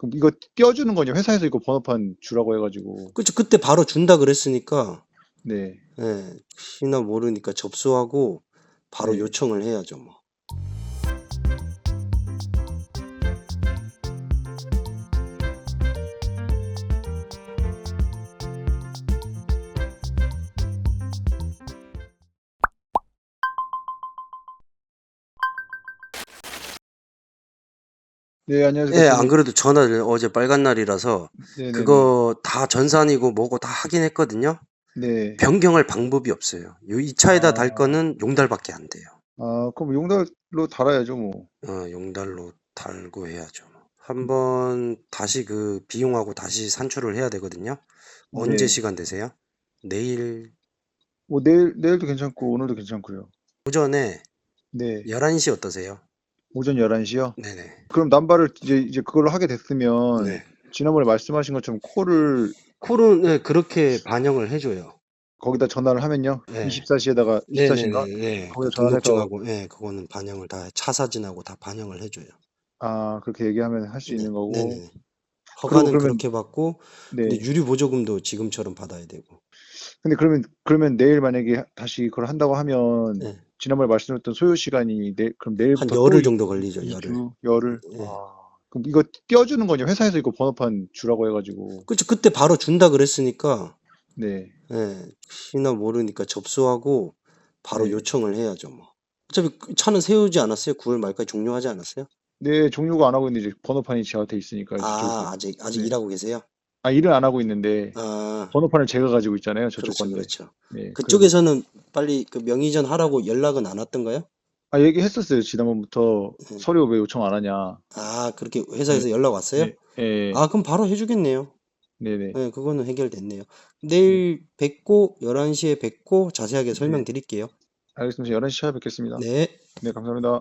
그럼 이거 띄워주는 거냐? 회사에서 이거 번호판 주라고 해가지고. 그쵸. 그때 바로 준다 그랬으니까, 네. 예, 혹시나 모르니까 접수하고 바로 네. 요청을 해야죠, 뭐. 네, 안녕하세요. 예, 안 대표님. 그래도 전화를 어제 빨간 날이라서 네네네. 그거 다 전산이고 뭐고 다 하긴 했거든요. 네. 변경할 방법이 없어요. 요- 이 차에다 달 아. 거는 용달밖에 안 돼요. 아, 그럼 용달로 달아야죠, 뭐. 어, 용달로 달고 해야죠. 한번 다시 그 비용하고 다시 산출을 해야 되거든요. 언제 네. 시간 되세요? 내일 뭐 내일 내일도 괜찮고 오늘도 괜찮고요. 오전에 네. 11시 어떠세요? 오전 11시요? 네네. 그럼 남발을 이제 이제 그걸로 하게 됐으면 네. 지난번에 말씀하신 것처럼 콜을 콜은 네, 그렇게 반영을 해줘요. 거기다 전화를 하면요. 네. 24시에다가 24시인가? 네네네. 네. 거기다 그 전화해서 등록증하고, 네, 그거는 반영을 다, 차 사진하고 다 반영을 해줘요. 아, 그렇게 얘기하면 할수 네, 있는 거고. 네네. 허가는 그러면- 그렇게 받고, 네. 근데 유류 보조금도 지금처럼 받아야 되고. 근데 그러면 그러면 내일 만약에 다시 그걸 한다고 하면 네. 지난번에 말씀드렸던 소요 시간이 내 그럼 한 내일부터 또 열흘 이- 정도 걸리죠, 열흘. 열흘. 네. 와. 그럼 이거 띄워주는 거냐? 회사에서 이거 번호판 주라고 해가지고. 그쵸. 그때 바로 준다 그랬으니까, 네. 예, 혹시나 모르니까 접수하고 바로 네. 요청을 해야죠, 뭐. 어차피 그 차는 세우지 않았어요? 9월 말까지 종료하지 않았어요? 네, 종료가 안 하고 있는데 이제 번호판이 저한테 있으니까 아. 아직, 아직 네. 일하고 계세요? 아, 일은 안 하고 있는데 아, 번호판을 제가 가지고 있잖아요. 저쪽 그렇죠, 건데. 그렇죠. 네. 그래서 그쪽에서는 빨리 그 명의전 하라고 연락은 안 왔던가요? 아, 얘기했었어요. 지난번부터 음. 서류 왜 요청 안 하냐. 아, 그렇게 회사에서 연락 왔어요? 네. 예. 아, 그럼 바로 해주겠네요. 네네. 네, 그거는 해결됐네요. 내일 뵙고, 11시에 뵙고 자세하게 네. 설명드릴게요. 알겠습니다. 11시 찾아뵙겠습니다. 네. 네, 감사합니다.